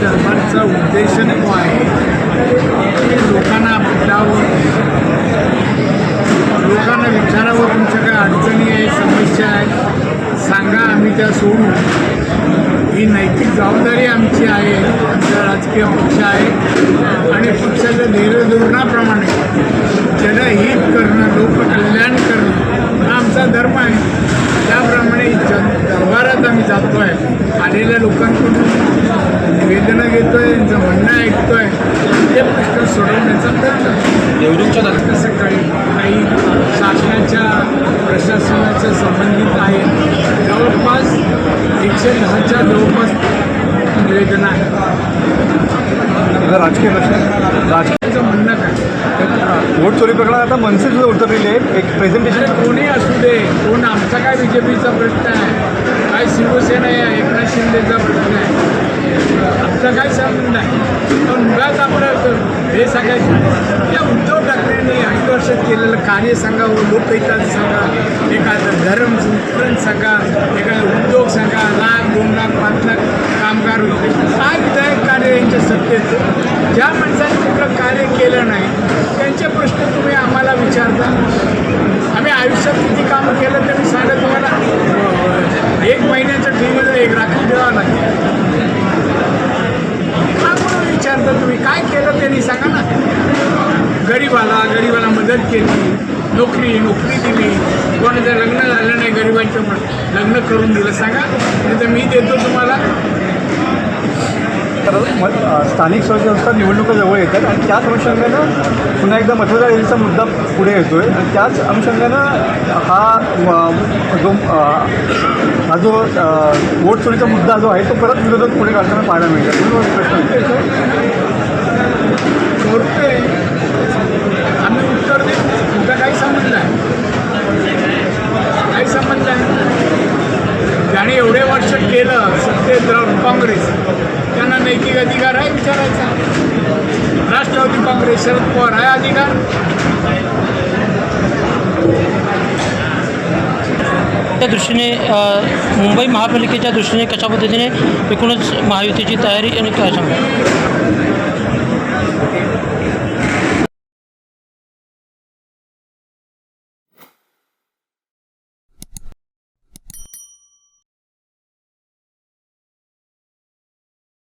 दरबारचा उद्देश तो आहे. लोकांना भेटावं लोकांना विचारावं तुमच्या काय अडचणी आहे समस्या आहे सांगा आम्ही त्या सोडू ही नैतिक जबाबदारी आमची आहे आमचा राजकीय पक्ष आहे. आणि पक्षाच्या धोरणाप्रमाणे जनहित करणं लोककल्याण करणं हा आमचा धर्म आहे. त्याप्रमाणे जन दरबारात आम्ही जातो आहे आलेल्या लोकांकडून निवेदनं घेतो आहे त्यांचं म्हणणं ऐकतो आहे ते प्रश्न सोडवण्याचा प्रयत्न कसं काही काही शासनाच्या प्रशासनाच्या संबंधित आहे. जवळपास एकशे दहाच्या जवळपास निवेदन आहे. राजकीय प्रश्न. राजकीय त्याचं म्हणणं काय? वोट चोरी प्रकरणात आता मनसे सुद्धा उतरलेली आहे एक प्रेझेंटेशन कोणी असू दे. कोण? आमचा काय बी जे पीचा प्रश्न आहे. काय शिवसेना आहे एकनाथ शिंदेचा प्रश्न आहे आमचा काय संबंध पण मुळात आपलं हे सांगायचं या उद्धव ठाकरेंनी वर्षात केलेलं कार्य सांगावं लोकहिताचं सांगा एखादं धर्म संस्करण सांगा एखादा उद्योग सांगा लाख दोन लाख पाच लाख कामगार होते. काय विधायक कार्य यांच्या सत्तेचं ज्या माणसाने कुठलं कार्य केलं नाही त्यांचे प्रश्न तुम्ही आम्हाला विचारता. आम्ही आयुष्यात किती कामं केलं तरी सांगा तुम्हाला. एक महिन्याच्या ठेवलं एक राखी द्यावं लागेल का म्हणून विचारता तुम्ही काय केलं त्यांनी सांगा ना गरीबाला गरीबाला मदत केली नोकरी नोकरी दिली कोणाचं लग्न झालं नाही गरिबांचं म्हणून लग्न करून दिलं सांगा. नाही तर मी देतो तुम्हाला. तर स्थानिक स्वराज्य संस्था निवडणुका जवळ येतात आणि त्याच अनुषंगानं पुन्हा एकदा मतदार यादीचा मुद्दा पुढे येतो आहे आणि त्याच अनुषंगानं हा जो हा जो वोट चोरीचा मुद्दा जो आहे तो परत विरोधक पुढे काढताना पाहायला मिळतो प्रश्न विचारतो. आम्ही उत्तर देतो तुमचा काही संबंध आहे काही संबंध आहे ज्याने एवढे वर्ष केलं सत्तेत राहून काँग्रेस. त्यांना नैतिक अधिकार आहे विचारायचा. राष्ट्रवादी काँग्रेस शरद पवार आहे अधिकार. त्या दृष्टीने मुंबई महापालिकेच्या दृष्टीने कशा पद्धतीने एकूणच महायुतीची तयारी आणि काय सांगा Okay